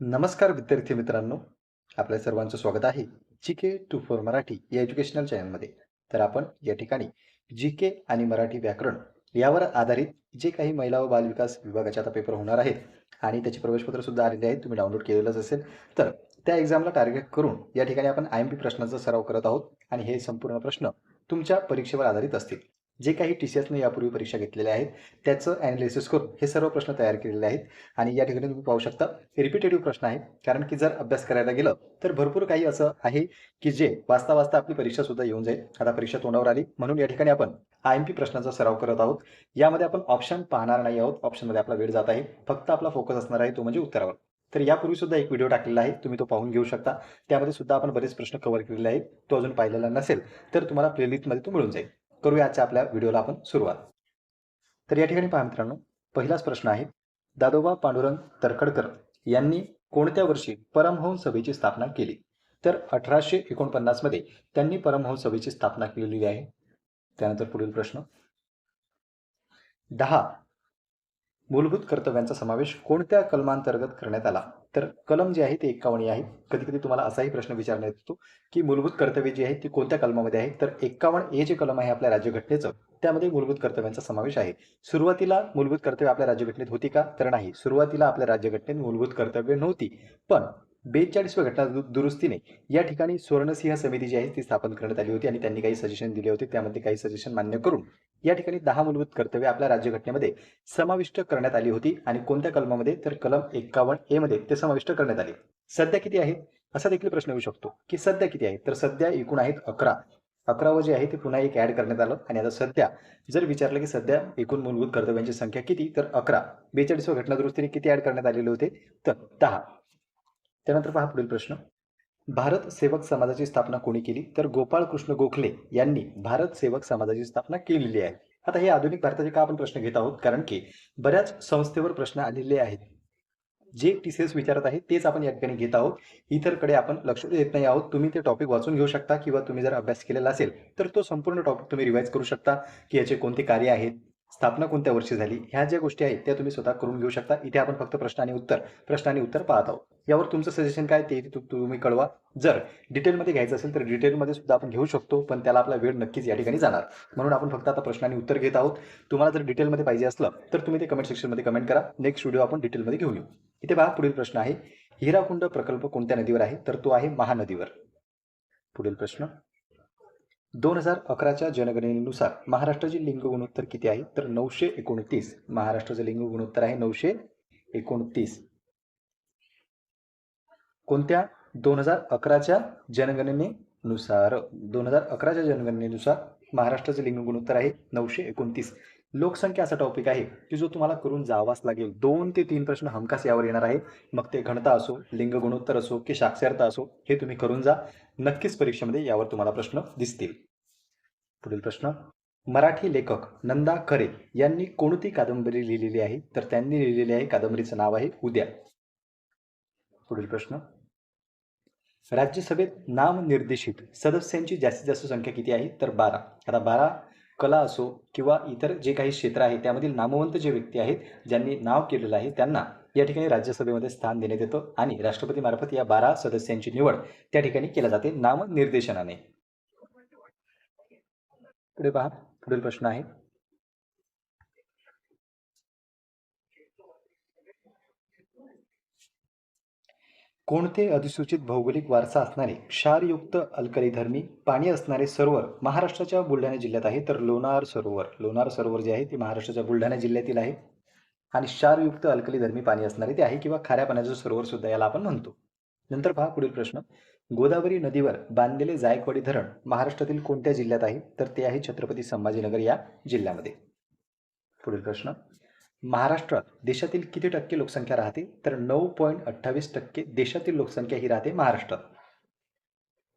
नमस्कार विद्यार्थी मित्रांनो. आपल्या सर्वांचं स्वागत आहे G K two four Marathi या एज्युकेशनल चॅनलमध्ये तर आपण या ठिकाणी जी के आणि मराठी व्याकरण यावर आधारित जे काही महिला व बालविकास विभागाचे आता पेपर होणार आहेत आणि त्याचे प्रवेशपत्र सुद्धा आलेले आहेत तुम्ही डाउनलोड केलेलंच असेल. तर त्या एक्झामला टार्गेट करून या ठिकाणी आपण आय एम पी प्रश्नाचा सराव करत आहोत आणि हे संपूर्ण प्रश्न तुमच्या परीक्षेवर आधारित असतील. जे काही टी सी एसने यापूर्वी परीक्षा घेतलेल्या आहेत त्याचं ॲनालिसिस करून हे सर्व प्रश्न तयार केलेले आहेत. आणि या ठिकाणी तुम्ही पाहू शकता रिपिटेटिव्ह प्रश्न आहेत. कारण की जर अभ्यास करायला गेलं तर भरपूर काही असं आहे की जे वाचता वाचता आपली परीक्षा सुद्धा येऊन जाईल. आता परीक्षा तोंडावर आली म्हणून या ठिकाणी आपण आय एम पी प्रश्नाचा सराव करत आहोत. यामध्ये आपण ऑप्शन पाहणार नाही आहोत. ऑप्शनमध्ये आपला वेळ जात आहे. फक्त आपला फोकस असणार आहे तो म्हणजे उत्तरावर. तर यापूर्वी सुद्धा एक व्हिडिओ टाकलेला आहे. तुम्ही तो पाहून घेऊ शकता. त्यामध्ये सुद्धा आपण बरेच प्रश्न कव्हर केलेले आहेत. तो अजून पाहिलेला नसेल तर तुम्हाला प्लेलिस्टमध्ये तो मिळून जाईल. करूया आजच्या आपल्या व्हिडिओला आपण सुरुवात. तर या ठिकाणी पहा मित्रांनो पहिलाच प्रश्न आहे दादोबा पांडुरंग तरखडकर यांनी कोणत्या वर्षी परमहंस सभेची स्थापना केली? तर अठराशे एकोणपन्नासमध्ये त्यांनी परमहंस सभेची स्थापना केलेली आहे. त्यानंतर पुढील प्रश्न. दहा मूलभूत कर्तव्यांचा समावेश कोणत्या कलमांतर्गत करण्यात आला? तर कलम जे आहे ते एक्कावन्न आहे. कधी कधी तुम्हाला असाही प्रश्न विचारण्यात येतो की मूलभूत कर्तव्य जी आहेत ती कोणत्या कलमामध्ये आहे? तर एक्कावन्न ए जे कलम आहे आपल्या राज्यघटनेचं त्यामध्ये मूलभूत कर्तव्यांचा समावेश आहे. सुरुवातीला मूलभूत कर्तव्य आपल्या राज्यघटनेत होती का? तर नाही. सुरुवातीला आपल्या राज्यघटनेत मूलभूत कर्तव्य नव्हती. पण बेचाळीसव्या घटना दु- दुरुस्तीने या ठिकाणी सुवर्णसिंह समिती जी आहे ती स्थापन करण्यात आली होती आणि त्यांनी काही सजेशन दिले होते. त्यामध्ये काही सजेशन मान्य करून या ठिकाणी दहा मूलभूत कर्तव्य आपल्या राज्यघटनेमध्ये समाविष्ट करण्यात आली होती आणि कोणत्या कलमामध्ये? तर कलम एक्कावन्न ए मध्ये ते समाविष्ट करण्यात आले. सध्या किती आहेत? असा देखील प्रश्न येऊ शकतो की सध्या किती आहेत? तर सध्या एकूण आहेत अकरा. अकरावं जे आहे ते पुन्हा एक ऍड करण्यात आलं आणि आता सध्या जर विचारलं की सध्या एकूण मूलभूत कर्तव्यांची संख्या किती? तर अकरा. बेचाळीसव्या घटनादुरुस्तीने किती ऍड करण्यात आलेले होते? तर दहा. त्यानंतर पहा पुढील प्रश्न. भारत सेवक समाजाची स्थापना कोणी केली? तर गोपाळ कृष्ण गोखले यांनी भारत सेवक समाजाची स्थापना केलेली आहे. आता हे आधुनिक भारताचे का आपण प्रश्न घेत आहोत? कारण की बऱ्याच संस्थेवर प्रश्न आलेले आहेत. जे टी सी एस विचारत आहे तेच आपण या ठिकाणी घेत आहोत. इतरकडे आपण लक्ष देत नाही आहोत. तुम्ही ते टॉपिक वाचून घेऊ शकता किंवा तुम्ही जर अभ्यास केलेला असेल तर तो संपूर्ण टॉपिक तुम्ही रिवाईज करू शकता की याचे कोणते कार्य आहेत? स्थापना कोणत्या वर्षी झाली? ह्या ज्या गोष्टी आहेत त्या तुम्ही स्वतः करून घेऊ शकता. इथे आपण फक्त प्रश्न आणि उत्तर प्रश्न आणि उत्तर पाहत आहोत. यावर तुमचं सजेशन काय ते तुम्ही कळवा. जर डिटेलमध्ये घ्यायचं असेल तर डिटेलमध्ये सुद्धा आपण घेऊ शकतो पण त्याला आपला वेळ नक्कीच या ठिकाणी जाणार. म्हणून आपण फक्त आता प्रश्न आणि उत्तर घेत आहोत. तुम्हाला जर डिटेलमध्ये पाहिजे असलं तर तुम्ही ते कमेंट सेक्शनमध्ये कमेंट करा. नेक्स्ट व्हिडिओ आपण डिटेलमध्ये घेऊन येऊ. इथे पहा पुढील प्रश्न आहे. हिराकुंड प्रकल्प कोणत्या नदीवर आहे? तर तो आहे महानदीवर. पुढील प्रश्न. दोन हजार अकराच्या जनगणनेनुसार महाराष्ट्राची लिंग गुणोत्तर किती आहे? तर नऊशे एकोणतीस. महाराष्ट्राचं लिंग गुणोत्तर आहे नऊशे एकोणतीस. कोणत्या? दोन हजार अकराच्या जनगणनेनुसार. दोन हजार अकराच्या जनगणनेनुसार महाराष्ट्राचं लिंग गुणोत्तर आहे नऊशे एकोणतीस. लोकसंख्या असा टॉपिक आहे की जो तुम्हाला करून जावाच लागेल. दोन ते तीन प्रश्न हमखास यावर येणार आहे मग ते घनता असो लिंग गुणोत्तर असो की साक्षरता असो हे तुम्ही करून जा. नक्कीच परीक्षेमध्ये यावर तुम्हाला प्रश्न दिसतील. पुढील प्रश्न. मराठी लेखक नंदा खरे यांनी कोणती कादंबरी लिहिलेली आहे? तर त्यांनी लिहिलेली आहे कादंबरीचं नाव आहे उद्या. पुढील प्रश्न. राज्यसभेत नामनिर्देशित सदस्यांची जास्तीत जास्त संख्या किती आहे? तर बारा. आता बारा कला असो किंवा इतर जे काही क्षेत्र आहे त्यामधील नामवंत जे व्यक्ती आहेत ज्यांनी नाव केलेलं आहे त्यांना या ठिकाणी राज्यसभेमध्ये स्थान देण्यात येतं आणि राष्ट्रपतीमार्फत या बारा सदस्यांची निवड त्या ठिकाणी केल्या जाते नामनिर्देशनाने. पुढे पहा पुढील प्रश्न आहे. कोणते अधिसूचित भौगोलिक वारसा असणारे क्षारयुक्त अल्कलीधर्मी पाणी असणारे सरोवर महाराष्ट्राच्या बुलढाणा जिल्ह्यात आहे? तर लोणार सरोवर लोणार सरोवर जे आहे ते महाराष्ट्राच्या बुलढाणा जिल्ह्यातील आहे. आणि क्षारयुक्त अल्कलीधर्मी पाणी असणारे ते आहे किंवा खाऱ्या पाण्याचं सरोवर सुद्धा याला आपण म्हणतो. नंतर पहा पुढील प्रश्न. गोदावरी नदीवर बांधलेले जायकवाडी धरण महाराष्ट्रातील कोणत्या जिल्ह्यात आहे? तर ते आहे छत्रपती संभाजीनगर या जिल्ह्यामध्ये. पुढील प्रश्न. महाराष्ट्रात देशातील किती टक्के लोकसंख्या राहते? तर नऊ पॉईंट अठ्ठावीस टक्के देशातील लोकसंख्या ही राहते महाराष्ट्रात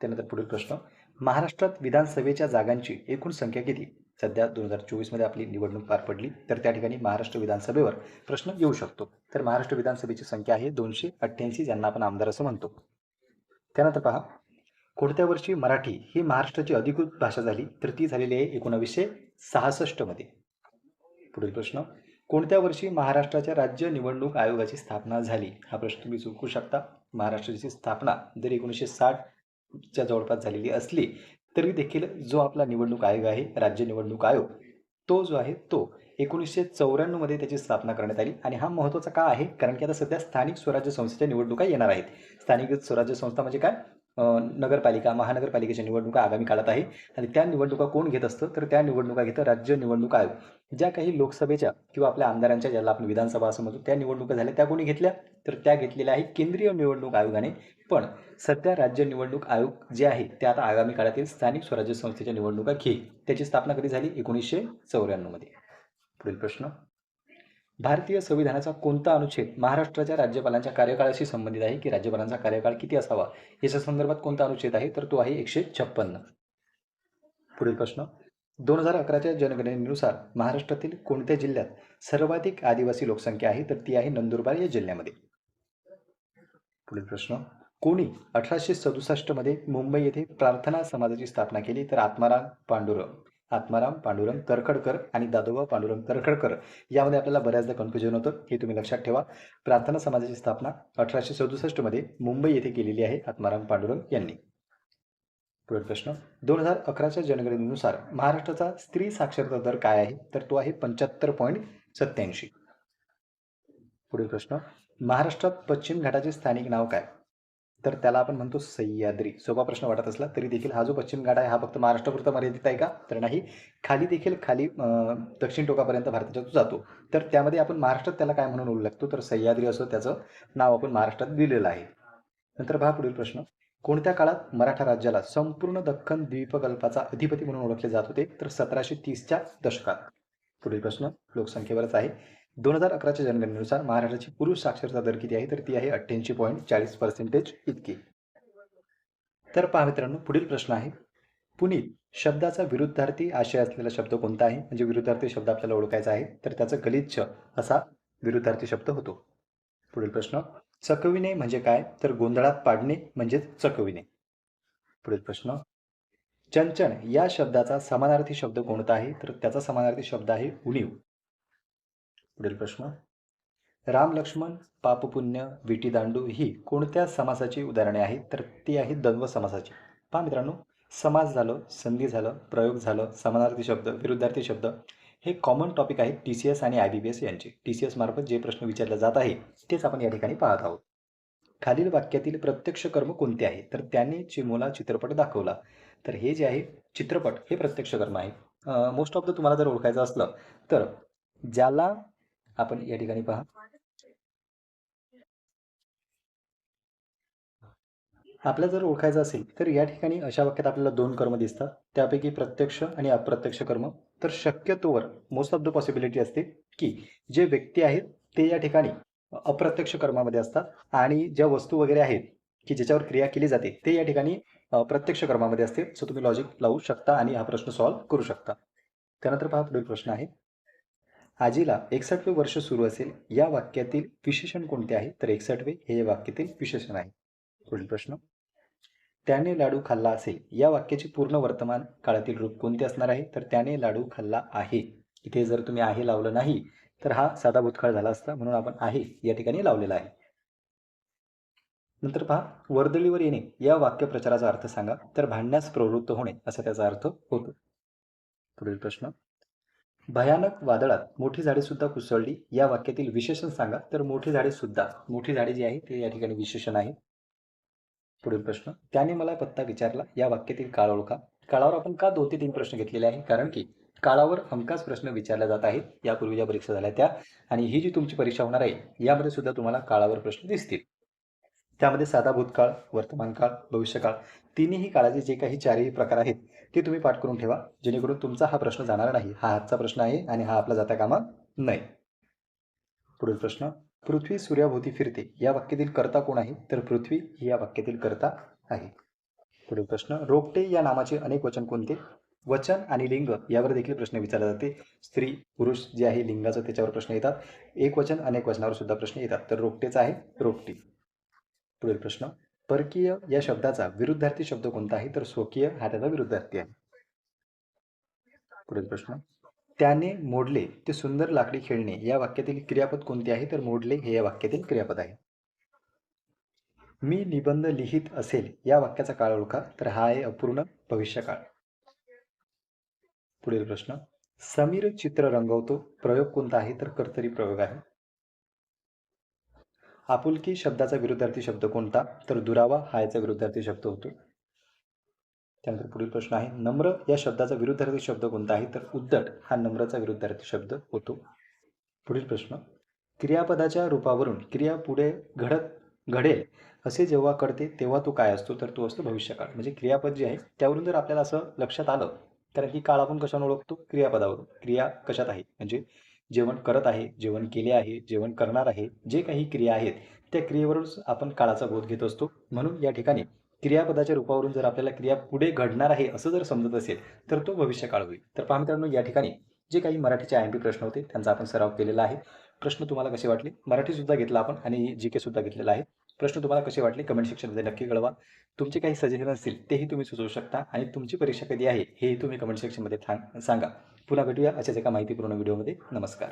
त्यानंतर पुढील प्रश्न. महाराष्ट्रात विधानसभेच्या जागांची एकूण संख्या किती? सध्या दोन हजार चोवीसमध्ये आपली निवडणूक पार पडली तर त्या ठिकाणी महाराष्ट्र विधानसभेवर प्रश्न येऊ शकतो. तर महाराष्ट्र विधानसभेची संख्या आहे दोनशे अठ्ठ्याऐंशी ज्यांना आपण आमदार असं म्हणतो. त्यानंतर पहा. कोणत्या वर्षी मराठी ही महाराष्ट्राची अधिकृत भाषा झाली? तर ती झालेली आहे एकोणावीसशे सहासष्टमध्ये. पुढील प्रश्न. कोणत्या वर्षी महाराष्ट्राच्या राज्य निवडणूक आयोगाची स्थापना झाली? हा प्रश्न तुम्ही चुकू शकता. महाराष्ट्राची स्थापना जरी एकोणीसशे साठच्या जवळपास झालेली असली तरी देखील जो आपला निवडणूक आयोग आहे राज्य निवडणूक आयोग तो जो आहे तो एकोणीसशे चौऱ्याण्णवमध्ये त्याची स्थापना करण्यात आली. आणि हा महत्त्वाचा का आहे? कारण की आता सध्या स्थानिक स्वराज्य संस्थेच्या निवडणुका येणार आहेत. स्थानिक स्वराज्य संस्था म्हणजे काय? नगरपालिका महानगरपालिकेच्या निवडणुका आगामी काळात आहे. आणि त्या निवडणुका कोण घेत असतं? तर त्या निवडणुका घेतं राज्य निवडणूक आयोग. ज्या काही लोकसभेच्या किंवा आपल्या आमदारांच्या ज्याला आपण विधानसभा असं म्हणतो त्या निवडणुका झाल्या त्या कोणी घेतल्या? तर त्या घेतलेल्या आहेत केंद्रीय निवडणूक आयोगाने. पण सध्या राज्य निवडणूक आयोग जे आहे ते आता आगामी काळातील स्थानिक स्वराज्य संस्थेच्या निवडणुका घेईल. त्याची स्थापना कधी झाली? एकोणीसशे चौऱ्याण्णवमध्ये. पुढील प्रश्न. भारतीय संविधानाचा कोणता अनुच्छेद महाराष्ट्राच्या राज्यपालांच्या कार्यकाळाशी संबंधित आहे की राज्यपालांचा कार्यकाळ किती असावा? याच्या संदर्भात कोणता अनुच्छेद आहे? तर तो आहे एकशे छप्पन्न पुढील प्रश्न. दोन हजार अकराच्या जनगणनेनुसार महाराष्ट्रातील कोणत्या जिल्ह्यात सर्वाधिक आदिवासी लोकसंख्या आहे? तर ती आहे नंदुरबार या जिल्ह्यामध्ये. पुढील प्रश्न. कोणी अठराशे सदुसष्टमध्ये मुंबई येथे प्रार्थना समाजाची स्थापना केली? तर आत्माराम पांडुरंग. आत्माराम पांडुरंग तरखडकर आणि दादोबा पांडुरंग तरखडकर यामध्ये आपल्याला बऱ्याचदा कन्फ्युजन होतं. हे तुम्ही लक्षात ठेवा. प्रार्थना समाजाची स्थापना अठराशे सदुसष्टमध्ये मुंबई येथे केलेली आहे आत्माराम पांडुरंग यांनी. पुढील प्रश्न. दोन हजार अकराच्या जनगणनेनुसार महाराष्ट्राचा स्त्री साक्षरता दर काय आहे? तर तो आहे पंच्याहत्तर पॉईंट सत्याऐंशी पुढील प्रश्न. महाराष्ट्रात पश्चिम घाटाचे स्थानिक नाव काय? तर त्याला आपण म्हणतो सह्याद्री. सोपा प्रश्न वाटत असला तरी देखील हा जो पश्चिम घाट आहे हा फक्त महाराष्ट्रापुरता मर्यादित आहे का? तर नाही. खाली देखील खाली दक्षिण टोकापर्यंत भारताच्या तो जातो. तर त्यामध्ये आपण महाराष्ट्रात त्याला काय म्हणून ओळखतो तर सह्याद्री असं त्याचं नाव आपण महाराष्ट्रात दिलेलं आहे. नंतर पहा पुढील प्रश्न. कोणत्या काळात मराठा राज्याला संपूर्ण दख्खन द्वीपकल्पाचा अधिपती म्हणून ओळखले जात होते? तर सतराशे तीसच्या दशकात. पुढील प्रश्न. लोकसंख्येवरच आहे. दोन हजार अकराच्या जनगणनेनुसार महाराष्ट्राची पुरुष साक्षरता दर किती आहे? तर ती आहे अठ्ठ्याऐंशी पॉईंट चाळीस पर्सेंटेज इतकी. तर पहा मित्रांनो पुढील प्रश्न आहे. पुनीत शब्दाचा विरुद्धार्थी आशय असलेला शब्द कोणता आहे? म्हणजे विरुद्धार्थी शब्द आपल्याला ओळखायचा आहे तर त्याचा गलिच्छ असा विरुद्धार्थी शब्द होतो. पुढील प्रश्न चकविणे म्हणजे काय? तर गोंधळात पाडणे म्हणजेच चकविणे. पुढील प्रश्न चंचण या शब्दाचा समानार्थी शब्द कोणता आहे? तर त्याचा समानार्थी शब्द आहे उणीव. पुढील प्रश्न राम लक्ष्मण पापपुण्य विटी दांडू ही कोणत्या समासाची उदाहरणे आहेत? तर ती आहेत द्वंद्व समासाची. पहा मित्रांनो समास झालं संधी झालं प्रयोग झालं समानार्थी शब्द विरुद्धार्थी शब्द हे कॉमन टॉपिक आहेत टी सी एस आणि आय बी बी एस यांचे. टी सी एस मार्फत जे प्रश्न विचारले जात आहे तेच आपण या ठिकाणी पाहत आहोत. खालील वाक्यातील प्रत्यक्ष कर्म कोणते आहे? तर त्याने चिमोला चित्रपट दाखवला. तर हे जे आहे चित्रपट हे प्रत्यक्ष कर्म आहे. मोस्ट ऑफ द तुम्हाला जर ओळखायचं असलं तर ज्याला आपण या ठिकाणी पहा. आपल्याला जर ओळखायचं असेल तर या ठिकाणी अशा वाक्यात आपल्याला दोन कर्म दिसतात. त्यापैकी प्रत्यक्ष आणि अप्रत्यक्ष कर्म. तर शक्यतोवर मोस्ट ऑफ द पॉसिबिलिटी असते की जे व्यक्ती आहेत ते या ठिकाणी अप्रत्यक्ष कर्मामध्ये असतात आणि ज्या वस्तू वगैरे आहेत की ज्याच्यावर क्रिया केली जाते ते या ठिकाणी प्रत्यक्ष कर्मामध्ये असते. सो तुम्ही लॉजिक लावू शकता आणि हा प्रश्न सॉल्व्ह करू शकता. त्यानंतर पहा पुढील प्रश्न आहे. आजीला एकसठवे वर्ष सुरू असेल या वाक्यातील विशेषण कोणते आहे? तर एकसठवे हे वाक्यातील विशेषण आहे. पुढील प्रश्न. त्याने लाडू खाल्ला असेल या वाक्याचे पूर्ण वर्तमान काळातील रूप कोणते असणार आहे? तर त्याने लाडू खाल्ला आहे. इथे जर तुम्ही आहे लावलं नाही तर हा साधा भूतकाळ झाला असता म्हणून आपण आहे या ठिकाणी लावलेला आहे. नंतर पहा वर्दळीवर येणे या वाक्यप्रचाराचा अर्थ सांगा तर भांडण्यास प्रवृत्त होणे असा त्याचा अर्थ होतो. पुढील प्रश्न. भयानक वादळात मोठी झाडे सुद्धा कुसळली. या वाक्यातील विशेषण सांगा. तर मोठी झाडे सुद्धा मोठी झाडे जी आहे ते या ठिकाणी विशेषण आहे. पुढील प्रश्न. त्याने मला पत्ता विचारला. या वाक्यातील काळ ओळखा. काळावर आपण का दोन ते तीन प्रश्न घेतलेले आहे कारण की काळावर हमखास प्रश्न विचारले जात आहेत. यापूर्वी ज्या परीक्षा झाल्या त्या. आणि ही जी तुमची परीक्षा होणार आहे यामध्ये सुद्धा तुम्हाला काळावर प्रश्न दिसतील. त्यामध्ये साधा भूतकाळ वर्तमान काळ भविष्यकाळ तिन्ही काळाचे जे काही चारही प्रकार आहेत ते तुम्ही पाठ करून ठेवा. जेणेकरून तुमचा हा प्रश्न जाणार नाही. हा हातचा प्रश्न आहे आणि हा आपला जाता कामा नाही. पुढील प्रश्न. पृथ्वी सूर्याभोवती फिरते. या वाक्यातील कर्ता कोण आहे? तर पृथ्वी ही या वाक्यातील कर्ता आहे. पुढील प्रश्न. रोपटे या नामाचे अनेक वचन कोणते? वचन आणि लिंग यावर देखील प्रश्न विचारले जाते. स्त्री पुरुष जे आहे लिंगाचं त्याच्यावर प्रश्न येतात. एक वचन अनेक वचनावर सुद्धा प्रश्न येतात. तर रोपटेचा आहे रोपटी. पुढील प्रश्न. परकीय या शब्दाचा विरुद्धार्थी शब्द कोणता आहे तर स्वकीय हा त्याचा विरुद्धार्थी आहे. पुढील प्रश्न. त्याने मोडले ते सुंदर लाकडी खेळणे या वाक्यातील क्रियापद कोणते आहे? तर मोडले हे या वाक्यातील क्रियापद आहे. मी निबंध लिहित असेल या वाक्याचा काळ ओळखा तर हा आहे अपूर्ण भविष्यकाळ. पुढील प्रश्न. समीर चित्र रंगवतो प्रयोग कोणता आहे? तर कर्तरी प्रयोग आहे. आपुलकी शब्दाचा विरुद्धार्थी शब्द कोणता? तर दुरावा हा याचा विरुद्धार्थी शब्द होतो. त्यानंतर पुढील प्रश्न आहे नम्र या शब्दाचा विरुद्धार्थी शब्द कोणता आहे? तर उद्धट हा नम्रचा विरुद्धार्थी शब्द होतो. पुढील प्रश्न क्रियापदाच्या रूपावरून क्रिया पुढे घडत घडेल असे जेव्हा कळते तेव्हा तो काय असतो? तर तो असतो भविष्यकाळ. म्हणजे क्रियापद जे आहे त्यावरून जर आपल्याला असं लक्षात आलं कारण की काळ आपण कशाने ओळखतो? क्रियापदावरून. क्रिया कशात आहे? म्हणजे जेवण करत आहे जेवण केले आहे जेवण करणार आहे जे काही क्रिया आहेत त्या क्रियेवरूनच आपण काळाचा बोध घेत असतो. म्हणून या ठिकाणी क्रियापदाच्या रूपावरून जर आपल्याला क्रिया पुढे घडणार आहे असं जर समजत असेल तर तो भविष्यकाळ होईल. तर पहा मित्रांनो या ठिकाणी जे काही मराठीचे आय एम पी प्रश्न होते त्यांचा आपण सराव केलेला आहे. प्रश्न तुम्हाला कसे वाटले? मराठीसुद्धा घेतला आपण आणि जी के सुद्धा घेतलेला आहे. प्रश्न तुम्हाला कसे वाटले? कमेंट सेक्शनमध्ये नक्की कळवा. तुमचे काही सजेशन असतील तेही तुम्ही सुचवू शकता आणि तुमची परीक्षा कधी आहे हेही तुम्ही कमेंट सेक्शनमध्ये सांगा. पुन्हा भेटूया अशाच एका माहितीपूर्ण व्हिडिओमध्ये नमस्कार.